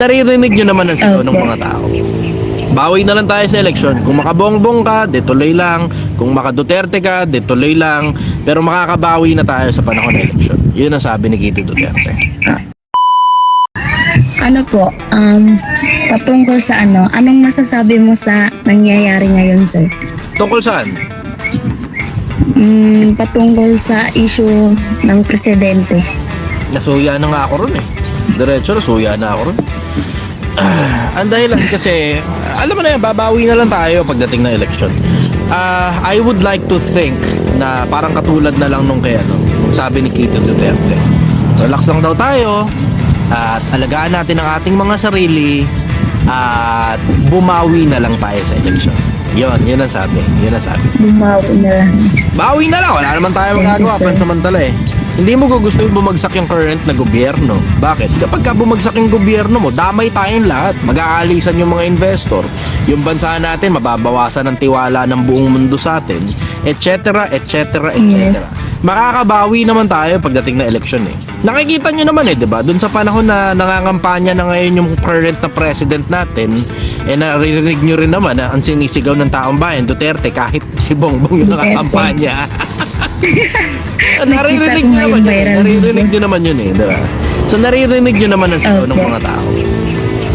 Naririnig nyo naman ang sigaw ng Opo. mga tao. Bawi na lang tayo sa eleksyon. Kung makabongbong ka, de tuloy lang. Kung makaduterte ka, de tuloy lang. Pero makakabawi na tayo sa panahon ng eleksyon. Yun ang sabi ni Kito Duterte. Ano po, um, patungkol sa ano, anong masasabi mo sa nangyayari ngayon, sir? Tungkol saan? Mm, patungkol sa issue ng presidente. Nasuya na nga ako ron eh. Diretso, nasuya na ako ron. Ah, ang dahilan kasi, alam mo na yan, babawi na lang tayo pagdating ng eleksyon. Ah, I would like to think na parang katulad na lang nung kaya, no? Nung sabi ni Kito Duterte. Relax lang daw tayo at alagaan natin ang ating mga sarili at bumawi na lang tayo sa eleksyon. Yun, yun ang sabi. Yun ang sabi. Bumawi na lang. Bawi na lang, wala naman tayo magagawa pansamantala eh. Hindi mo gugustuhin bumagsak yung current na gobyerno. Bakit? Kapag ka bumagsak yung gobyerno mo, damay tayong lahat. Mag-aalisan yung mga investor. Yung bansa natin, mababawasan ang tiwala ng buong mundo sa atin, etc., etc., etc. Yes. Makakabawi naman tayo pagdating na eleksyon eh. Nakikita nyo naman eh, di ba? Doon sa panahon na nangangampanya na ngayon yung current na president natin, eh naririnig nyo rin naman na ang sinisigaw ng taong bayan, Duterte, kahit si Bongbong yung Duterte. nakakampanya. Naririnig nyo naman yun. Naririnig nyo naman yun eh, di ba? So naririnig nyo naman ang sigaw ng Okay. mga tao.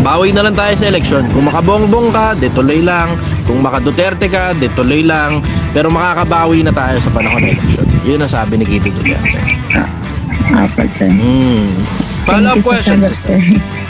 Bawi na lang tayo sa eleksyon. Kung makabongbong ka, de tuloy lang. Kung makaduterte ka, de tuloy lang. Pero makakabawi na tayo sa panahon ng eleksyon. Yun ang sabi ni Kito Duterte. Apat, sir. Hmm. Thank Follow-up you sa question, sir.